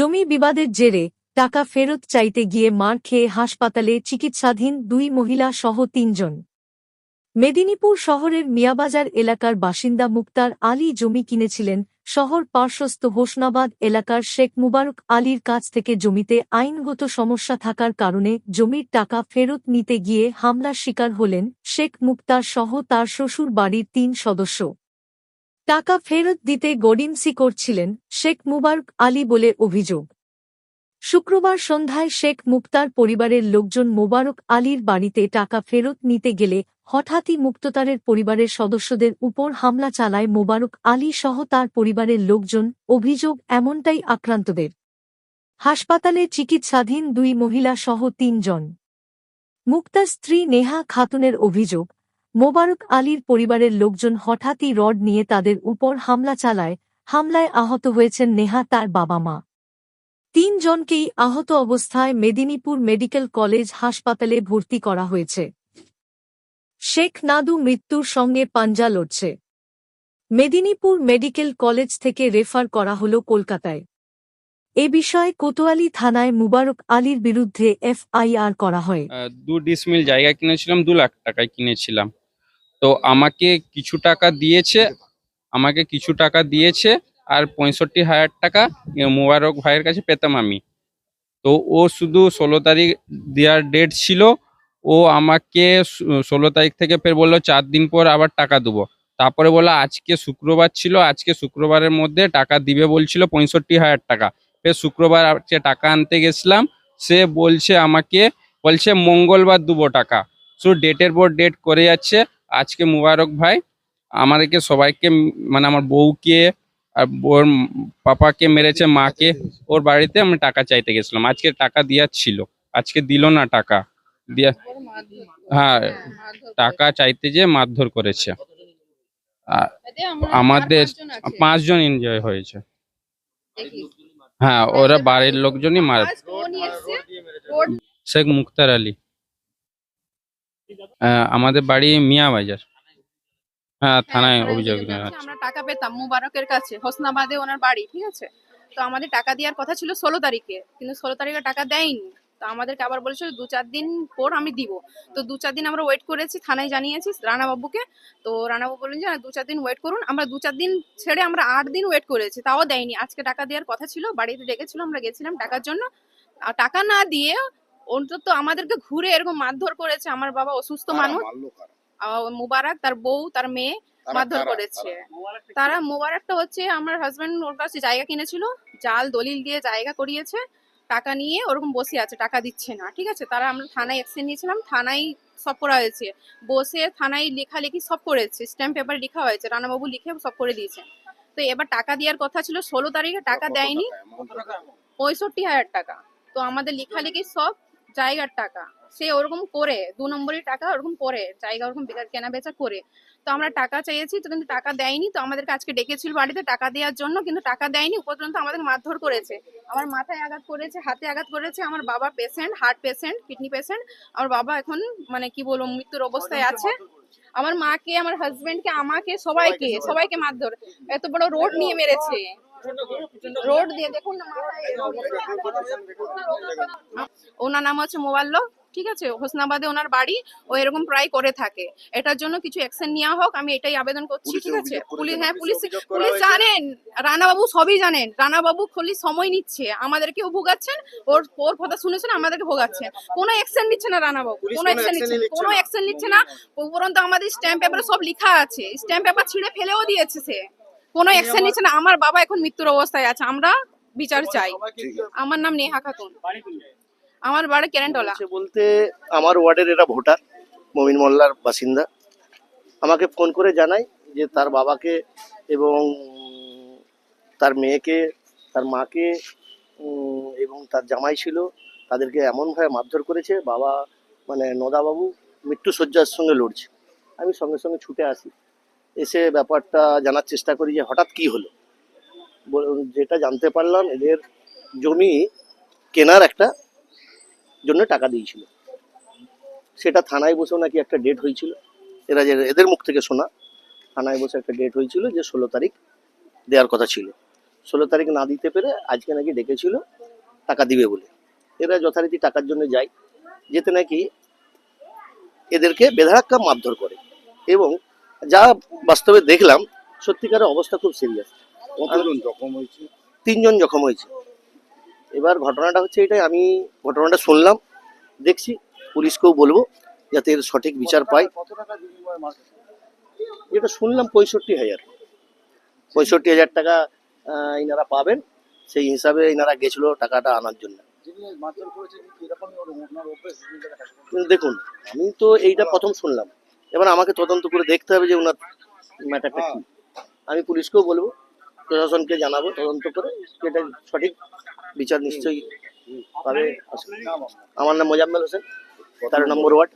জমি বিবাদের জেরে টাকা ফেরত চাইতে গিয়ে মার খেয়ে হাসপাতালে চিকিৎসাধীন দুই মহিলা সহ তিনজন। মেদিনীপুর শহরের মিয়াবাজার এলাকার বাসিন্দা মুক্তার আলী জমি কিনেছিলেন শহর পার্শ্বস্থ হোসনাবাদ এলাকার শেখ মুবারক আলীর কাছ থেকে জমিতে আইনগত সমস্যা থাকার কারণে জমির টাকা ফেরত নিতে গিয়ে হামলার শিকার হলেন শেখ মুক্তার সহ তার শ্বশুর বাড়ির তিন সদস্য। টাকা ফেরত দিতে গডিমসি করছিলেন শেখ মুবারক আলী বলে অভিযোগ। শুক্রবার সন্ধ্যায় শেখ মুক্তার পরিবারের লোকজন মোবারক আলীর বাড়িতে টাকা ফেরত নিতে গেলে হঠাৎই মুক্ততারের পরিবারের সদস্যদের উপর হামলা চালায় মোবারক আলী সহ তার পরিবারের লোকজন, অভিযোগ এমনটাই আক্রান্তদের। হাসপাতালে চিকিৎসাধীন দুই মহিলা সহ তিনজন। মুক্তার স্ত্রী নেহা খাতুনের অভিযোগ মোবারক আলীর পরিবারের লোকজন হঠাৎই রড নিয়ে তাদের উপর হামলা চালায়, হামলায় আহত হয়েছেন নেহা তার বাবা মা তিনজনকেই আহত অবস্থায় মেদিনীপুর মেডিকেল কলেজ হাসপাতালে ভর্তি করা হয়েছে। শেখ নাদু মৃত্যুর সঙ্গে পাঞ্জা লড়ছে। মেদিনীপুর মেডিকেল কলেজ থেকে রেফার করা হল কলকাতায়। এ বিষয়ে কোতোয়ালি থানায় মুবারক আলীর বিরুদ্ধে এফআইআর করা হয়। দু ডিসমিল জায়গা কিনেছিলাম, দু লাখ টাকায় কিনেছিলাম। তো আমাকে কিছু টাকা দিয়েছে, আমাকে কিছু টাকা দিয়েছে আর পঁয়ষট্টি হাজার টাকা মোবারক ভাইয়ের কাছে পেতাম আমি। তো ও শুধু ষোলো তারিখ দেওয়ার ডেট ছিল, ও আমাকে ষোলো তারিখ থেকে ফের বলল চার দিন পর আবার টাকা দেবো। তারপরে বলল আজকে শুক্রবার ছিল, আজকে শুক্রবারের মধ্যে টাকা দিবে বলছিল পঁয়ষট্টি হাজার টাকা। ফের শুক্রবার আজকে টাকা আনতে গেছিলাম, সে বলছে আমাকে, বলছে মঙ্গলবার দেবো টাকা। শুধু ডেটের পর ডেট করে যাচ্ছে আজকে মুবারক ভাই। আমাদেরকে সবাইকে মানে আমার বউকে আর ওর পাপাকে মেরেছে, মাকে। ওর বাড়িতে আমি টাকা চাইতে গেছিলাম। আজকে টাকা দেওয়ার ছিল। আজকে দিল না টাকা। দিয়া হ্যাঁ টাকা চাইতে যে মারধর করেছে। আমাদের পাঁচজন এনজয় হয়েছে। হ্যাঁ ওরা বাড়ির লোকজনই মার শেখ মুক্তার আলী। আমাদের বাড়ি মিয়া বাজার। হ্যাঁ থানায় অভিযোগ আমরা টাকা পেতাম মুবারকের কাছে হোসনাবাদে ওনার বাড়ি ঠিক আছে? তো আমাদের টাকা দেওয়ার কথা ছিল ষোলো তারিখে কিন্তু ষোলো তারিখে টাকা দেয়নি। তো আমাদেরকে আবার বলেছিল দু চার দিন পর আমি দিব। তো দু চার দিন আমরা ওয়েট করেছি থানায় জানিয়েছি রানাবাবুকে। তো রানাবাবু বললেন যে দু চার দিন ওয়েট করুন। আমরা দু চার দিন ছেড়ে আমরা আট দিন ওয়েট করেছি তাও দেয়নি। আজকে টাকা দেওয়ার কথা ছিল বাড়িতে ডেকেছিল আমরা গেছিলাম টাকার জন্য। আর টাকা না দিয়ে অন্তত আমাদেরকে ঘুরে এরকম মারধর করেছে আমার বাবা অসুস্থ মানুষ। আহ, মুবারক তার বউ তার মেয়ে মারধর করেছে। তারা মোবারকটা হচ্ছে আমার হাজবেন্ড ওর কাছে জায়গা কিনেছিল জাল দলিল দিয়ে জায়গা করিয়েছে টাকা নিয়ে ওরকম বসে আছে টাকা দিচ্ছে না ঠিক আছে? তারা আমরা থানায় অ্যাকশন নিয়েছিলাম থানায় সব করা হয়েছে। বসে থানায় লেখালেখি সব করেছে স্ট্যাম্প পেপার লেখা হয়েছে রানাবাবু লিখে সব করে দিয়েছে। তো এবার টাকা দেওয়ার কথা ছিল ষোলো তারিখে টাকা দেয়নি পঁয়ষট্টি হাজার টাকা। তো আমাদের লেখালেখি সব জায়গার টাকা। সে ওরকম করে, দু নম্বরের টাকা ওরকম করে, জায়গা ওরকম কেনা বেচা করে। তো আমরা টাকা চেয়েছি, তো কিন্তু টাকা দেয়নি। তো আমাদের আজকে ডেকেছিল বাড়িতে টাকা দেওয়ার জন্য, কিন্তু টাকা দেয়নি উপরন্ত আমাদের মারধর করেছে। আমার মাথায় আঘাত করেছে, হাতে আঘাত করেছে, আমার বাবা patient heart patient kidney patient আমার বাবা এখন মানে কি বলব, মৃত্যুর অবস্থায় আছে। আমার মাকে, আমার হাজবেন্ডকে আমাকে, সবাইকে সবাইকে মারধর। এত বড় রোড নিয়ে মেরেছে। রোড দিয়ে দেখুন ওনার নাম হচ্ছে মোবাল্লো ঠিক আছে? হোসনাবাদে ওনার বাড়ি ও এরকম প্রায় করে থাকে। এটার জন্য কিছু অ্যাকশন নেওয়া হোক আমি এটাই আবেদন করছি ঠিক আছে? পুলিশ হ্যাঁ পুলিশ পুলিশ জানেন রানাবাবু সবই জানেন। রানাবাবু খুলি সময় নিচ্ছে আমাদেরকেও ভোগাচ্ছেন ওর ওর কথা শুনেছেন আমাদেরকে ভোগাচ্ছেন। কোনো অ্যাকশন নিচ্ছে না রানাবাবু কোনো অ্যাকশন নিচ্ছে না। কোনো অ্যাকশন নিচ্ছে না উপরন্ত আমাদের স্ট্যাম্প পেপারে সব লেখা আছে। স্ট্যাম্প পেপার ছিঁড়ে ফেলেও দিয়েছে সে। কোনো অ্যাকশন নিচ্ছে না। আমার বাবা এখন মৃত্যুর অবস্থায় আছে। আমরা বিচার চাই। আমার নাম নেহা খাতুন। আমার বাড়ি কেরেন্টলা বলতে আমার ওয়ার্ডের এটা ভোটার মমিন মোল্লার বাসিন্দা। আমাকে ফোন করে জানাই যে তার বাবাকে এবং তার মেয়েকে তার মাকে এবং তার জামাই ছিল তাদেরকে এমনভাবে মারধর করেছে বাবা মানে নদাবাবু মৃত্যু শয্যার সঙ্গে লড়ছে। আমি সঙ্গে সঙ্গে ছুটে আসি। এসে ব্যাপারটা জানার চেষ্টা করি যে হঠাৎ কি হলো। যেটা জানতে পারলাম এদের জমি কেনার একটা জন্য টাকা দিয়েছিল। সেটা থানায় বসেও নাকি একটা ডেট হয়েছিল। এরা যে এদের মুখ থেকে শোনা, থানায় বসে একটা ডেট হয়েছিল যে ষোলো তারিখ দেওয়ার কথা ছিল। ষোলো তারিখ না দিতে পেরে আজকে নাকি ডেকেছিল, টাকা দিবে বলে। এরা যথারীতি টাকার জন্য যায়, যেতে নাকি এদেরকে বেধারাক্কা মারধর করে এবং যা বাস্তবে দেখলাম সত্যিকারের অবস্থা খুব সিরিয়াস কতজন জখম হয়েছে? তিনজন জখম হয়েছে। এবার ঘটনাটা হচ্ছে এটাই আমি ঘটনাটা শুনলাম দেখছি পুলিশকেও বলব যাতে এর সঠিক বিচার পায়? যেটা শুনলাম পঁয়ষট্টি হাজার। পঁয়ষট্টি হাজার টাকা ইনারা পাবেন সেই হিসাবে ইনারা গেছিল টাকাটা আনার জন্য। দেখুন আমি তো এইটা প্রথম শুনলাম। এবার আমাকে তদন্ত করে দেখতে হবে যে ওনার ম্যাটারটা কি। আমি পুলিশকেও বলব, প্রশাসনকে জানাব তদন্ত করে এটা সঠিক বিচার নিশ্চয়ই পাবে। আমার নাম মোজাম্মেল হোসেন, তেরো নম্বর ওয়ার্ড।